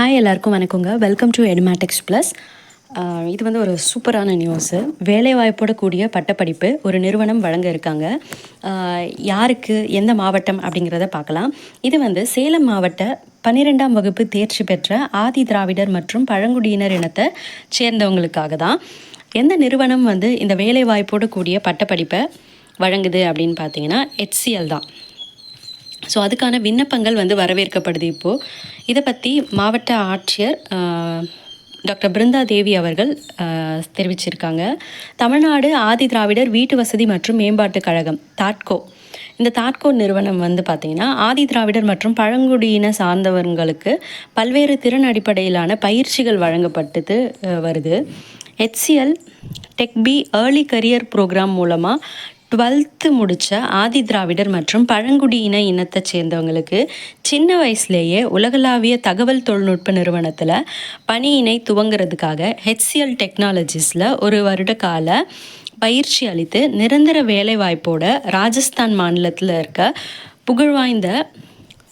Hi எல்லாருக்கும் வணக்கங்க. Welcome to Edumatics plus இது வந்து ஒரு சூப்பரான நியூஸு வேலைவாய்ப்போட கூடிய பட்டப்படிப்பு ஒரு நிறுவனம் வழங்க இருக்காங்க. யாருக்கு எந்த மாவட்டம் அப்படிங்கிறத பார்க்கலாம். இது வந்து சேலம் மாவட்ட பன்னிரெண்டாம் வகுப்பு தேர்ச்சி பெற்ற ஆதி திராவிடர் மற்றும் பழங்குடியினர் இனத்தை சேர்ந்தவங்களுக்காக தான் எந்த நிறுவனம் வந்து இந்த வேலைவாய்ப்போட கூடிய பட்டப்படிப்பை வழங்குது அப்படின்னு பார்த்தீங்கன்னா ஹெச்சிஎல் தான். ஸோ அதுக்கான விண்ணப்பங்கள் வந்து வரவேற்கப்படுது இப்போது இதை பற்றி மாவட்ட ஆட்சியர் டாக்டர் பிருந்தா தேவி அவர்கள் தெரிவிச்சிருக்காங்க. தமிழ்நாடு ஆதி திராவிடர் வீட்டு வசதி மற்றும் மேம்பாட்டுக் கழகம் தாட்கோ. இந்த தாட்கோ நிறுவனம் வந்து பார்த்திங்கன்னா ஆதி திராவிடர் மற்றும் பழங்குடியின சார்ந்தவர்களுக்கு பல்வேறு திறன் அடிப்படையிலான பயிற்சிகள் வழங்கப்பட்டது வருது. HCL TechBee early career program மூலமாக டுவெல்த்து முடித்த ஆதி திராவிடர் மற்றும் பழங்குடியின இனத்தை சேர்ந்தவங்களுக்கு சின்ன வயசுலேயே உலகளாவிய தகவல் தொழில்நுட்ப நிறுவனத்தில் பணியினை துவங்கிறதுக்காக ஹெச்சிஎல் டெக்னாலஜிஸில் ஒரு வருட கால பயிற்சி அளித்து நிரந்தர வேலைவாய்ப்போட ராஜஸ்தான் மாநிலத்தில் இருக்க புகழ்வாய்ந்த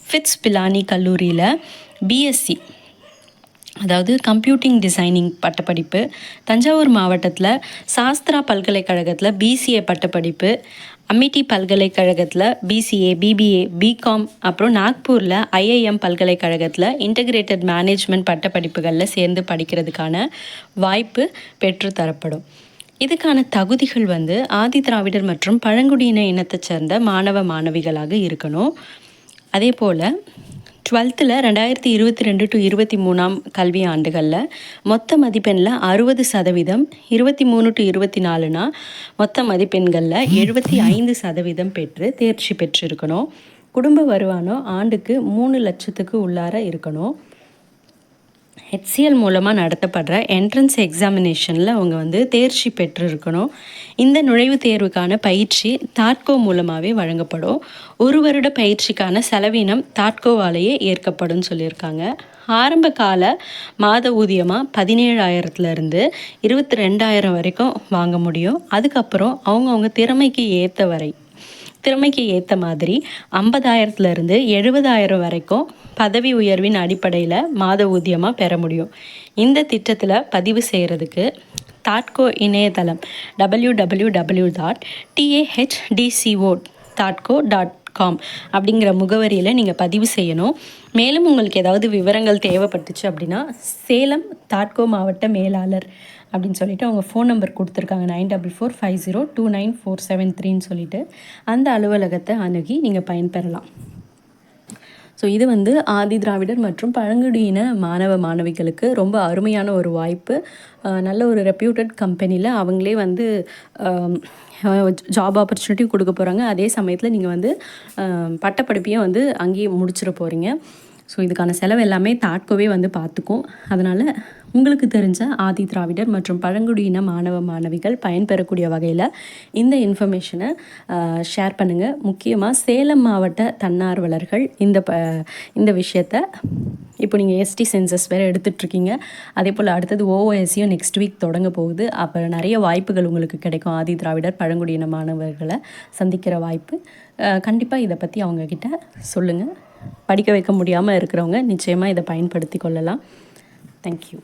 ஃபிட்ஸ் பிலானி கல்லூரியில் பிஎஸ்சி அதாவது கம்ப்யூட்டிங் டிசைனிங் பட்டப்படிப்பு தஞ்சாவூர் மாவட்டத்தில் சாஸ்திரா பல்கலைக்கழகத்தில் பிசிஏ பட்டப்படிப்பு அமிட்டி பல்கலைக்கழகத்தில் பிசிஏ பிபிஏ பிகாம் அப்புறம் நாக்பூரில் ஐஐஎம் பல்கலைக்கழகத்தில் இன்டகிரேட்டட் மேனேஜ்மெண்ட் பட்டப்படிப்புகளில் சேர்ந்து படிக்கிறதுக்கான வாய்ப்பு பெற்றுத்தரப்படும் இதுக்கான தகுதிகள் வந்து ஆதி திராவிடர் மற்றும் பழங்குடியின இனத்தைச் சேர்ந்த மாணவ மாணவிகளாக இருக்கணும். அதே போல் டுவெல்த்தில் ரெண்டாயிரத்தி இருபத்தி ரெண்டு டு இருபத்தி மூணாம் கல்வி ஆண்டுகளில் மொத்த மதிப்பெண்ணில் அறுபது சதவீதம் இருபத்தி மூணு டு இருபத்தி நாலுனா மொத்த மதிப்பெண்களில் எழுபத்தி ஐந்து சதவீதம் பெற்று தேர்ச்சி பெற்றிருக்கணும். குடும்ப வருமானம் ஆண்டுக்கு மூணு லட்சத்துக்கு உள்ளார இருக்கணும். ஹெச்சிஎல் மூலமாக நடத்தப்படுற என்ட்ரன்ஸ் எக்ஸாமினேஷனில் அவங்க வந்து தேர்ச்சி பெற்றிருக்கணும். இந்த நுழைவுத் தேர்வுக்கான பயிற்சி தாட்கோ மூலமாகவே வழங்கப்படும். ஒரு வருட பயிற்சிக்கான செலவினம் தாட்கோவாலேயே ஏற்கப்படும் சொல்லியிருக்காங்க. ஆரம்ப கால மாத ஊதியமாக பதினேழாயிரத்துலேருந்து இருபத்தி ரெண்டாயிரம் வரைக்கும் வாங்க முடியும். அதுக்கப்புறம் அவங்கவுங்க திறமைக்கு ஏற்ற வரை திறமைக்கு ஏற்ற மாதிரி ஐம்பதாயிரத்துலேருந்து எழுபதாயிரம் வரைக்கும் பதவி உயர்வின் அடிப்படையில் மாத ஊதியமாக பெற முடியும். இந்த திட்டத்தில் பதிவு செய்கிறதுக்கு தாட்கோ இணையதளம் W W W dot TAHDCO தாட்கோ dot com அப்படிங்கிற முகவரியில் நீங்கள் பதிவு செய்யணும். மேலும் உங்களுக்கு ஏதாவது விவரங்கள் தேவைப்பட்டுச்சு அப்படின்னா சேலம் தாட்கோ மாவட்ட மேலாளர் அப்படின்னு சொல்லிட்டு அவங்க ஃபோன் நம்பர் கொடுத்துருக்காங்க. Nine double four five zero two nine four seven த்ரீன்னு சொல்லிட்டு அந்த அலுவலகத்தை அணுகி நீங்கள் பயன்பெறலாம். ஸோ இது வந்து ஆதி திராவிடர் மற்றும் பழங்குடியின மாணவ மாணவிகளுக்கு ரொம்ப அருமையான ஒரு வாய்ப்பு. நல்ல ஒரு ரெப்யூட்டட் கம்பெனியில் அவங்களே வந்து ஜாப் ஆப்பர்ச்சுனிட்டி கொடுக்க போகிறாங்க அதே சமயத்தில் நீங்கள் வந்து பட்டப்படிப்பையும் வந்து அங்கேயே முடிச்சிட போகிறீங்க ஸோ இதுக்கான செலவு எல்லாமே தாட்கோவே வந்து பார்த்துக்கும். அதனால் உங்களுக்கு தெரிஞ்ச ஆதி திராவிடர் மற்றும் பழங்குடியின மாணவ மாணவிகள் பயன்பெறக்கூடிய வகையில் இந்த இன்ஃபர்மேஷனை ஷேர் பண்ணுங்கள் முக்கியமாக சேலம் மாவட்ட தன்னார்வலர்கள் இந்த ப இந்த விஷயத்த இப்போ நீங்கள் எஸ்டி சென்சஸ் வேறு எடுத்துட்ருக்கீங்க. அதே போல் அடுத்தது ஓஓஎஸ்சியும் நெக்ஸ்ட் வீக் தொடங்க போகுது. அப்போ நிறைய வாய்ப்புகள் உங்களுக்கு கிடைக்கும். ஆதி திராவிடர் பழங்குடியின மாணவர்களை சந்திக்கிற வாய்ப்பு. கண்டிப்பாக இதை பற்றி அவங்கக்கிட்ட சொல்லுங்கள் படிக்க வைக்க முடியாமல் இருக்கிறவங்க நிச்சயமாக இதை பயன்படுத்தி கொள்ளலாம். தேங்க்யூ